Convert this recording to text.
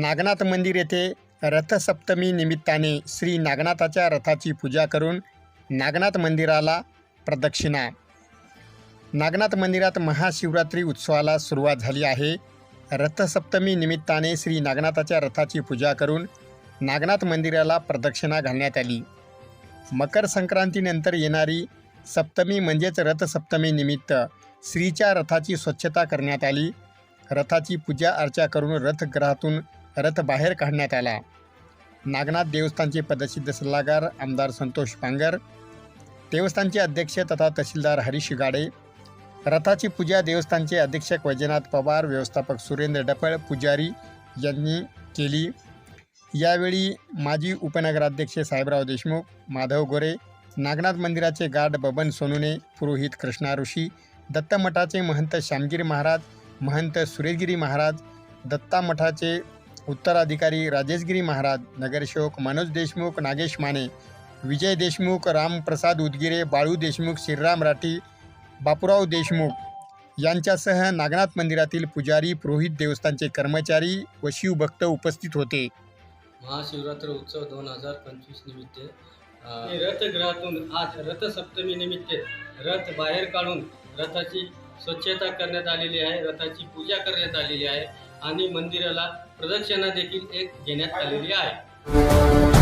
नागनाथ मंदिर येथे रथसप्तमी निमित्ताने श्री नागनाथाच्या रथाची पूजा करून नागनाथ मंदिराला प्रदक्षिणा. नागनाथ मंदिरात महाशिवरात्री उत्सवाला सुरुवात झाली आहे. रथसप्तमी निमित्ताने श्री नागनाथाच्या रथाची पूजा करून नागनाथ मंदिराला प्रदक्षिणा घालण्यात आली. मकर संक्रांतीनंतर येणारी सप्तमी म्हणजेच रथसप्तमी निमित्त श्रीच्या रथाची स्वच्छता करण्यात आली. रथाची पूजा अर्चा करून रथग्रहातून रथ बाहेर काढण्यात आला. नागनाथ देवस्थानचे पदसिद्ध सल्लागार आमदार संतोष पांगर देवस्थानचे अध्यक्ष तथा तहसीलदार हरीश गाडे रथाची पूजा देवस्थानचे अधीक्षक वैजनाथ पवार व्यवस्थापक सुरेंद्र डपळ पुजारी यांनी केली. यावेळी माजी उपनगराध्यक्ष साहेबराव देशमुख माधव गोरे नागनाथ मंदिराचे गार्ड बबन सोनुने पुरोहित कृष्णा ऋषी दत्त मठाचे महंत श्यामगिरी महाराज महंत सुरेशगिरी महाराज दत्ता मठाचे उत्तराधिकारी राजेशगिरी महाराज नगरसेवक मनोज देशमुख नागेश माने विजय देशमुख रामप्रसाद उदगिरे बाळू देशमुख श्रीराम राठी बापूराव देशमुख यांच्यासह नागनाथ मंदिरातील पुजारी पुरोहित देवस्थानचे कर्मचारी व शिवभक्त उपस्थित होते. महाशिवरात्र उत्सव दोन हजार पंचवीस निमित्त अ, रथगृहातून आज रथसप्तमी निमित्त रथ बाहेर काढून रथाची स्वच्छता करण्यात आलेली आहे रथाची पूजा करण्यात आलेली आहे. आणि मंदिराला प्रदक्षिणा देखील एक घेण्यात आलेली आहे.